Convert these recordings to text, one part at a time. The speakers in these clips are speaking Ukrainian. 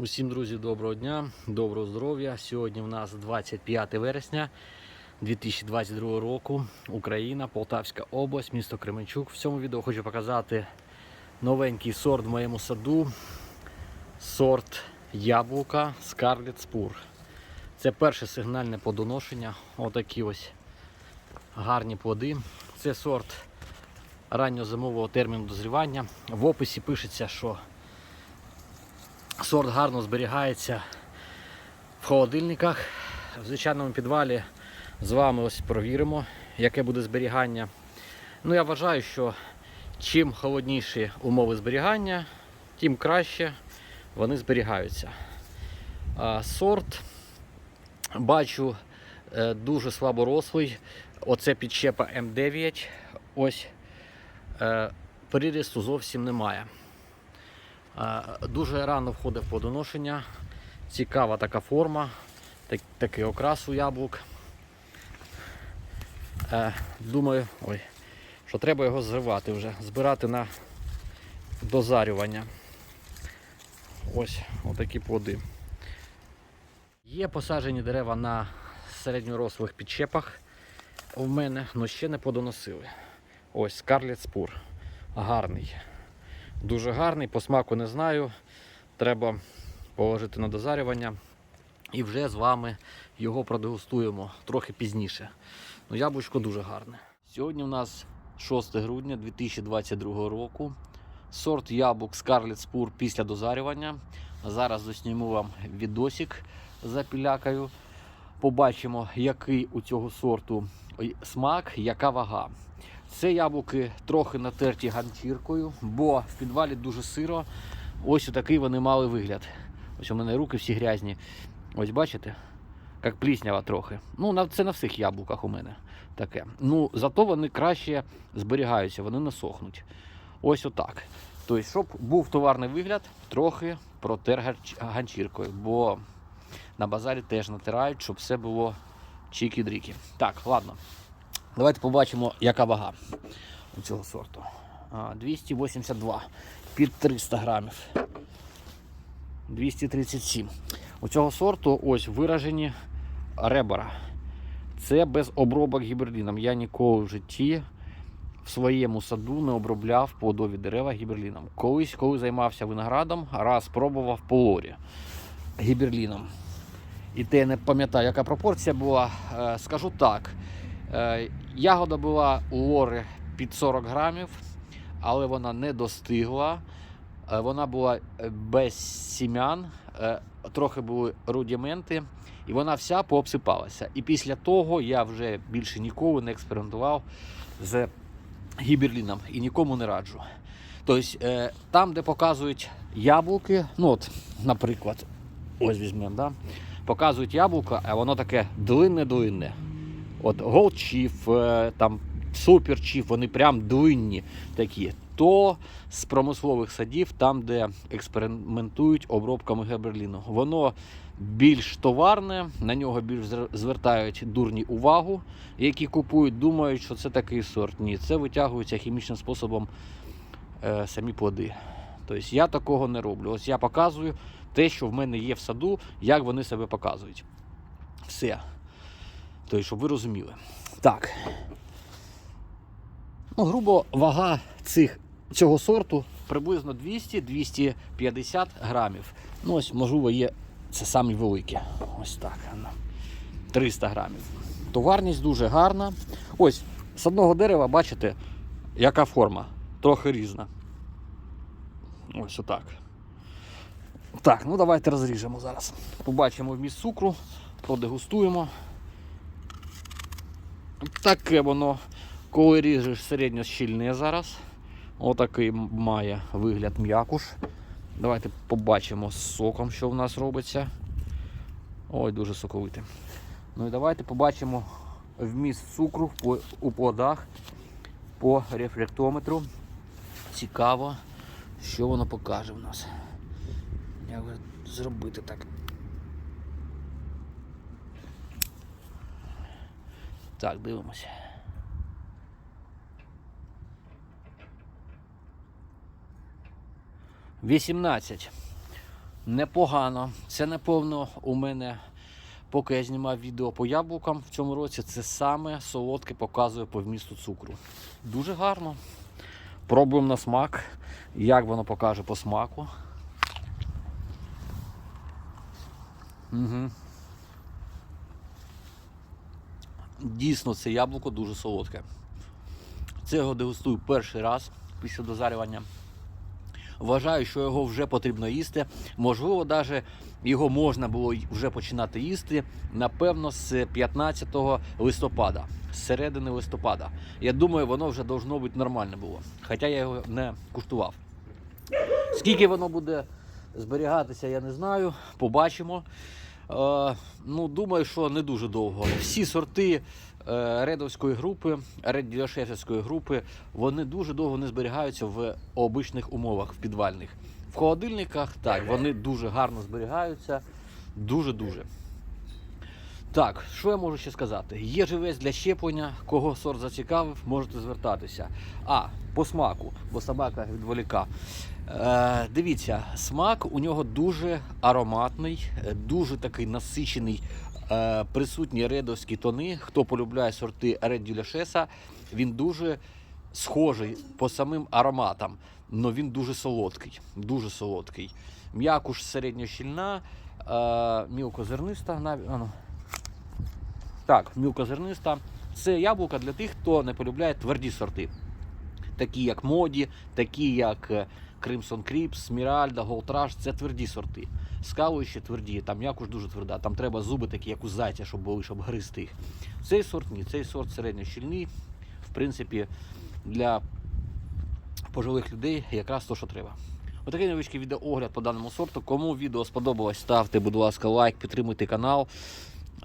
Усім друзі, доброго дня, доброго здоров'я. Сьогодні в нас 25 вересня 2022 року. Україна, Полтавська область, місто Кременчук. В цьому відео хочу показати новенький сорт в моєму саду. Сорт яблука Scarlet Spur. Це перше сигнальне плодоношення. Отакі ось гарні плоди. Це сорт ранньозимового терміну дозрівання. В описі пишеться, що Сорт гарно зберігається в холодильниках. В звичайному підвалі з вами ось провіримо, яке буде зберігання. Ну, я вважаю, що чим холодніші умови зберігання, тим краще вони зберігаються. А, Сорт бачу е, дуже слаборослий. Оце підщепа М9. Ось е, прирісту зовсім немає. Дуже рано входить в плодоношення. Цікава така форма, так, такий окрас у яблук. Е, Думаю, ой, що треба його зривати вже, збирати на дозарювання. Ось отакі плоди. Є посаджені дерева на середньорослих підчепах у мене, але ще не плодоносили. Ось Scarlet Spur. Гарний. Дуже гарний, по смаку не знаю. Треба положити на дозарювання. І вже з вами його продегустуємо трохи пізніше. Ну, яблучко дуже гарне. Сьогодні у нас 6 грудня 2022 року. Сорт яблук Scarlet Spur після дозарювання. Зараз досніму вам відосик за пілякою. Побачимо, який у цього сорту смак, яка вага. Це яблуки трохи натерті ганчіркою, бо в підвалі дуже сиро. Ось такий вони мали вигляд. Ось у мене руки всі грязні. Ось бачите? Як пліснява трохи. Ну, це на всіх яблуках у мене таке. Ну, зато вони краще зберігаються, вони не сохнуть. Ось отак. Тобто, щоб був товарний вигляд, трохи протер ганчіркою, бо на базарі теж натирають, щоб все було чікі-дрікі. Так, ладно. Давайте побачимо, яка вага у цього сорту. 282 під 300 грамів. 237. У цього сорту ось виражені ребра. Це без обробок гіберліном. Я ніколи в житті в своєму саду не обробляв плодові дерева гіберліном. Колись, коли займався виноградом, раз пробував по лорі гіберліном. І те не пам'ятаю, яка пропорція була. Е, Скажу так. Ягода була у лори під 40 грамів, але вона не достигла. Е, Вона була е, без сім'ян, е, трохи були рудіменти, і вона вся пообсипалася. І після того я вже більше ніколи не експериментував з гіберліном і нікому не раджу. Тобто, там, де показують яблуки, ну от, наприклад, ось візьмемо, да? показують яблуко, а воно таке длинне-длинне. От Chief, е, там Chief, вони прям длинні такі. То з промислових садів, там, де експериментують обробками геберліну. Воно більш товарне, на нього більш звертають дурні увагу, які купують, думають, що це такий сорт. Ні, це витягується хімічним способом е, самі плоди. Тобто я такого не роблю. Ось я показую те, що в мене є в саду, як вони себе показують. Все. Тобто, щоб ви розуміли. Так. Ну, грубо вага цих, цього сорту приблизно 200-250 грамів. Ну, ось, можливо, є це самі великі. Ось так. 300 грамів. Товарність дуже гарна. Ось, з одного дерева, бачите, яка форма. Трохи різна. Ось отак. Так, ну давайте розріжемо зараз. Побачимо вміст цукру, продегустуємо. Таке воно, коли ріжеш середньо щільне зараз. Отакий має вигляд м'якуш. Давайте побачимо з соком, що в нас робиться. Ой, дуже соковите. Ну і давайте побачимо вміст цукру у плодах по рефлектометру. Цікаво, що воно покаже в нас. Як зробити так? Так, дивимося. 18. Непогано. Це, напевно, у мене, поки я знімав відео по яблукам в цьому році, це саме солодке показує по вмісту цукру. Дуже гарно. Пробуємо на смак, як воно покаже по смаку. Угу. Дійсно, це яблуко дуже солодке. Це його дегустую перший раз після дозарювання. Вважаю, що його вже потрібно їсти. Можливо, навіть його можна було вже починати їсти, напевно, з 15 листопада, з середини листопада. Я думаю, воно вже должно бути нормально було. Хоча я його не куштував. Скільки воно буде зберігатися, я не знаю. Побачимо. Е, ну, думаю, що не дуже довго. Всі сорти е, редовської групи, реддіошефської групи, вони дуже довго не зберігаються в обичних умовах, в підвальних. В холодильниках так, вони дуже гарно зберігаються. Дуже-дуже. Так, що я можу ще сказати? Є живець для щеплення, кого сорт зацікавив, можете звертатися. А, по смаку, бо собака відволіка. Е, дивіться, смак у нього дуже ароматний, е, дуже такий насичений, е, присутні редовські тони. Хто полюбляє сорти Red Дюляшеса, він дуже схожий по самим ароматам, але він дуже солодкий. Дуже солодкий. М'якуш середньощільна, мілкозерниста. Так, мілкозерниста. Це яблука для тих, хто не полюбляє тверді сорти. Такі як Моді, такі як е, Crimson Crips, Сміральда, Rush – це тверді сорти. Скалу ще тверді, там якуш дуже тверда, там треба зуби такі, як у зайця, щоб були, щоб гризти їх. Цей сорт ні, цей сорт середньощільний. В принципі, для пожилих людей якраз то, що треба. Отакий невеличкий відеоогляд по даному сорту. Кому відео сподобалось, ставте, будь ласка, лайк, підтримуйте канал.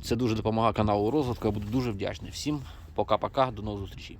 Це дуже допомагає каналу розвитку. Я буду дуже вдячний. Всім пока-пока, до нових зустрічей.